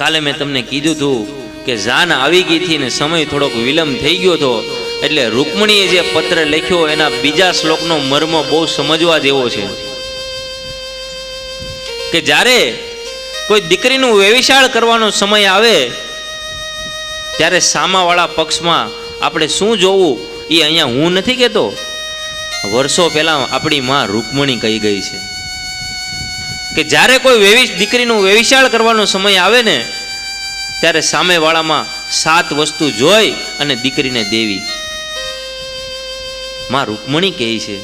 કાલે મેં તમને કીધું હતું કે જાન આવી ગઈ હતી ને સમય થોડોક વિલંબ થઈ ગયો હતો, એટલે રૂકમણીએ જે પત્ર લખ્યો એના બીજા શ્લોકનો મર્મ બહુ સમજવા જેવો છે. કે જ્યારે કોઈ દીકરીનું વેવિશાળ કરવાનો સમય આવે, ત્યારે સામાવાળા પક્ષમાં આપણે શું જોવું? એ અહીંયા હું નથી કહેતો. વર્ષો પહેલાં આપણી માં રૂકમણી કહી ગઈ છે. કે જ્યારે કોઈ વેવિ, દીકરીનું વેવિશાળ કરવાનો સમય આવે ને, ત્યારે સામેવાળામાં સાત વસ્તુ જોઈ અને દીકરીને દેવી. માં રૂકમણી કહે છે,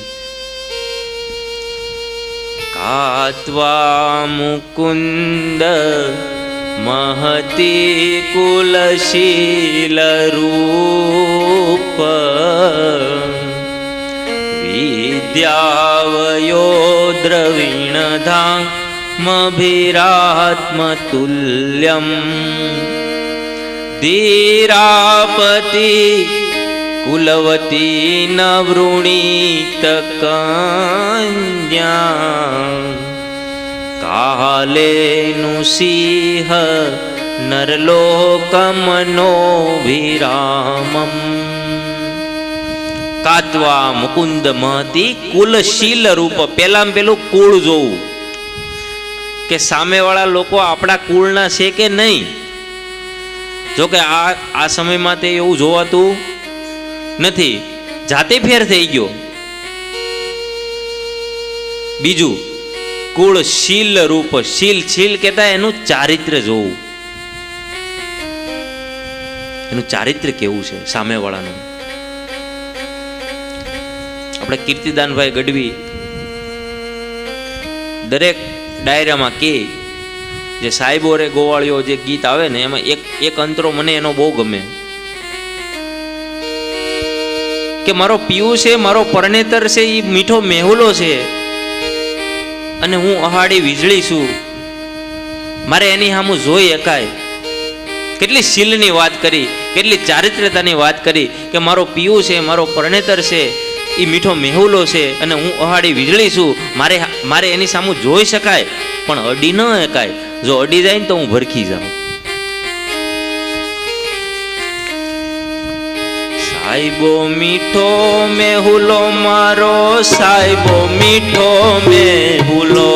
કાત્વા મુકુંદ મહતી કુલશીલ રૂપ વિદ્યાવયો धीरापति ધીરાપતિ કુલવતી ન વૃણીત કન્યા કાત્વા મુકુંદ મહતી કુલશીલ રૂપ. પેલામાં પેલું કુળ જોવું. કે સામેવાળા લોકો આપણા કુળના છે કે નહીં? જો કે આ આ સમયમાં તે એવું જોવાતું નથી. જાતે ફેર થઈ ગયો. બીજું કુળ શીલ રૂપ. શીલ શીલ કહેતા એનું ચારિત્ર જોવું. એનું ચારિત્ર કેવું છે સામેવાળાનું? આપણે કીર્તિદાનભાઈ ગઢવી દરેક ડાયરામાં કે જે સાહેબો રે, ગોવાળીઓ જે ગીત આવે ને, એમાં એક એક અંતરો મને એનો બહુ ગમે. કે મારો પીયુ છે, મારો પરણેતર છે એ મીઠો મેહુલો છે, અને હું અહાડી વીજળી છું. મારે એની સામું જોઈ એકાય. કેટલી શીલની વાત કરી, કેટલી ચારિત્રતાની વાત કરી, કે મારો પીયુ છે, મારો પરણેતર છે એ મીઠો મેહુલો છે અને હું અહાડી વીજળી છું. મારે મારે એની સામું જોઈ શકાય પણ અડી ન એકાય જો અડી જાય ને તો હું ભરખી જાઉં. સાહેબો મીઠો મેહુલો મારો. સાહેબો મીઠો મેહુલો.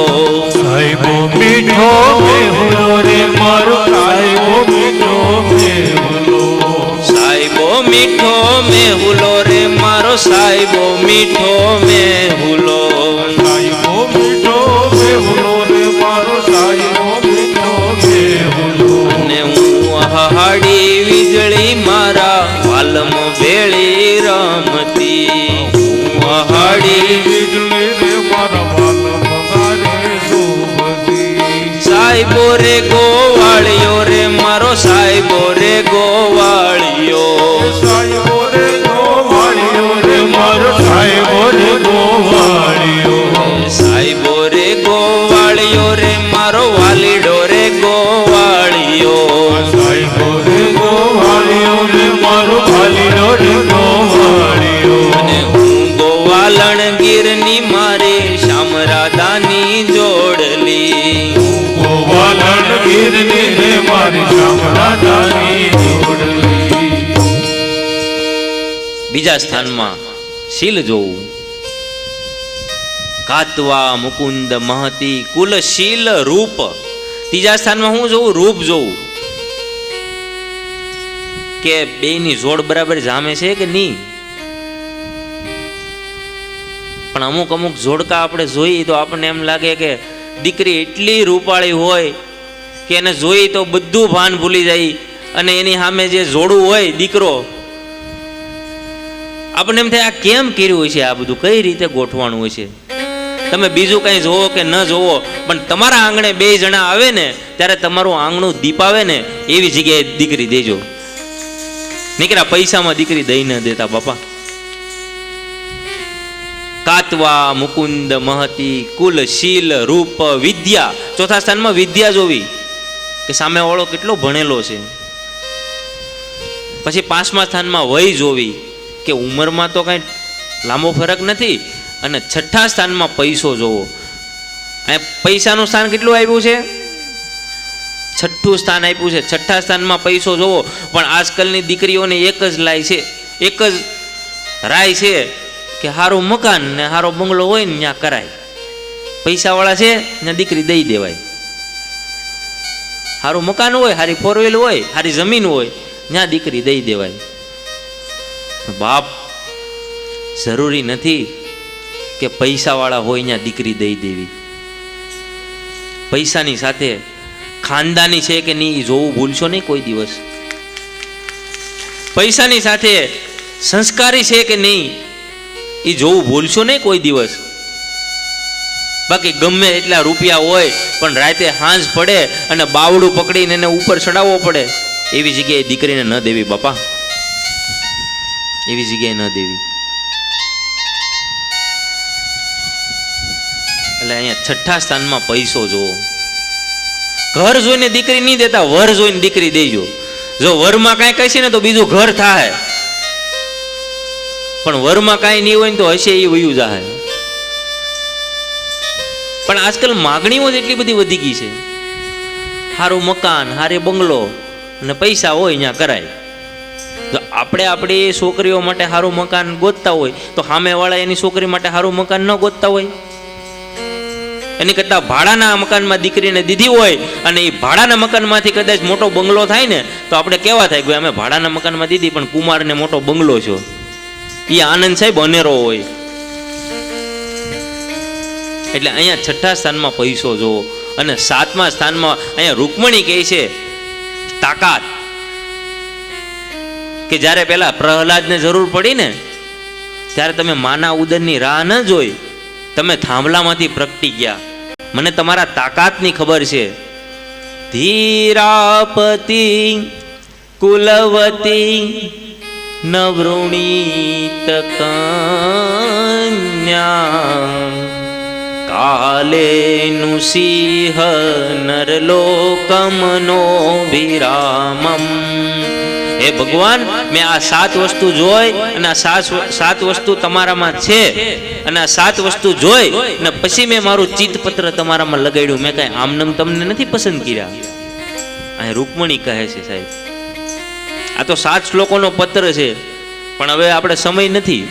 સાહેબો મીઠો મેહુલો રે મારો. સાહેબો મીઠો મેહુલો. સાહેબો મીઠો મેહુલો. મીઠો મેહુલો. સાહેબો મીઠો મેહુલો રે મારો સાહેબો મીઠો મેહુલો. ને હું હાડી વીજળી મારા વાલમ વેળી રમતી. હું હાડી વીજળી રે મારા વાલમ મારે શોભતી સાહેબો રે ગોવાળિયો રે મારો સાહેબો રે ગોવાળિયો મારો વાલીડો રે અને હું ગોવાલણ ગીરની મારે શામરાદાની જોડલી ગોવાલણ ગીરની રે મારી શામળાદાની જોડલી બીજા સ્થાનમાં શીલ જોવું કાતવા મુકુંદ મહતી કુલશીલ રૂપ. ત્રીજા સ્થાનમાં હું જોઉં રૂપ જોઉં. કે બેયની જોડ બરાબર જામે છે કે નહીં? પણ અમુક અમુક જોડકા આપણે જોઈએ તો આપણને એમ લાગે કે દીકરી એટલી રૂપાળી હોય કે એને જોઈ તો બધું ભાન ભૂલી જાય અને એની સામે જે જોડું હોય દીકરો, આપણને એમ થાય આ કેમ કર્યું હોય છે? આ બધું કઈ રીતે ગોઠવાનું હોય છે? તમે બીજું કંઈ જોવો કે ન જોવો, પણ તમારા આંગણે બે જણા આવે ને, ત્યારે તમારું આંગણું દીપાવે ને, એવી જગ્યાએ દીકરી દેજો. નીકળ્યા પૈસામાં દીકરી દઈ ન દેતા બાપા. કાતવા, મુકુંદ, મહતી, કુલ, શીલ, રૂપ, વિદ્યા. ચોથા સ્થાનમાં વિદ્યા જોવી. કે સામે વાળો કેટલો ભણેલો છે. પછી પાંચમા સ્થાનમાં વય જોવી. કે ઉંમરમાં તો કાંઈ લાંબો ફરક નથી. અને છઠ્ઠા સ્થાનમાં પૈસો જોવો. અહીંયા પૈસાનું સ્થાન કેટલું આવ્યું છે? છઠ્ઠું સ્થાન આપ્યું છે. છઠ્ઠા સ્થાનમાં પૈસો જોવો. પણ આજકાલની દીકરીઓને એક જ લાય છે. એક જ રાય છે કે સારું મકાન ને સારો બંગલો હોય ને ત્યાં કરાય. પૈસાવાળા છે ને દીકરી દઈ દેવાય. સારું મકાન હોય સારી ફોર હોય સારી જમીન હોય ત્યાં દીકરી દઈ દેવાય. બાપ, જરૂરી નથી કે પૈસાવાળા હોય ત્યાં દીકરી દઈ દેવી. પૈસાની સાથે ખાનદાની છે કે નહીં એ જોવું ભૂલશો નહીં કોઈ દિવસ. પૈસાની સાથે સંસ્કારી છે કે નહીં એ જોવું ભૂલશો નહીં કોઈ દિવસ. બાકી ગમે એટલા રૂપિયા હોય પણ રાતે હાંજ પડે અને બાવડું પકડીને એને ઉપર ચડાવવો પડે, એવી જગ્યાએ દીકરીને ન દેવી બાપા. એવી જગ્યાએ ન દેવી. એટલે અહીંયા છઠ્ઠા સ્થાનમાં પૈસો જોવો. ઘર જોઈને દીકરી નહીં દેતા, વર જોઈને દીકરી દેજો. જો વરમાં કાંઈ કહેશે ને તો બીજું ઘર થાય પણ વરમાં કાંઈ નહીં હોય ને તો હશે એ વયું જાય પણ આજકાલ માગણીઓ જ એટલી બધી વધી ગઈ છે. સારું મકાન, હારે બંગલો અને પૈસા હોય ત્યાં કરાય. જો આપણે આપણી છોકરીઓ માટે સારું મકાન ગોતતા હોય, તો સામેવાળા એની છોકરી માટે સારું મકાન ન ગોતતા હોય? એની કરતાં ભાડાના મકાનમાં દીકરીને દીધી હોય અને એ ભાડાના મકાનમાંથી કદાચ મોટો બંગલો થાય ને, તો આપણે કેવા થાય કે અમે ભાડાના મકાનમાં દીધી પણ કુમારને મોટો બંગલો છો. એ આનંદ સાહેબ અનેરો હોય. એટલે અહીંયા છઠ્ઠા સ્થાનમાં પૈસો જોવો અને સાતમા સ્થાનમાં અહીંયા રૂકમણી કહે છે, તાકાત. કે જ્યારે પેલા પ્રહલાદને જરૂર પડી ને, ત્યારે તમે માના ઉદરની રાહ ન જોઈ, તમે થાંભલામાંથી પ્રગટી ગયા. મને તમારા તાકાતની ખબર છે. ધીરાપતિ કુલવતી નવૃણીત કન્યા. કાલેનું સિંહ નરલોકમનો વિરામમ. હે ભગવાન, મેં આ સાત વસ્તુ જોઈ અને આ સાત સાત વસ્તુ તમારામાં છે અને આ સાત વસ્તુ જોઈ અને પછી મેં મારું ચિત્તપત્ર તમારામાં લગાડ્યું. મેં કાંઈ આમનમ તમને નથી પસંદ કર્યા? અહીં રૂકમણી કહે છે સાહેબ. આ તો સાત શ્લોકોનો પત્ર છે, પણ હવે આપણે સમય નથી.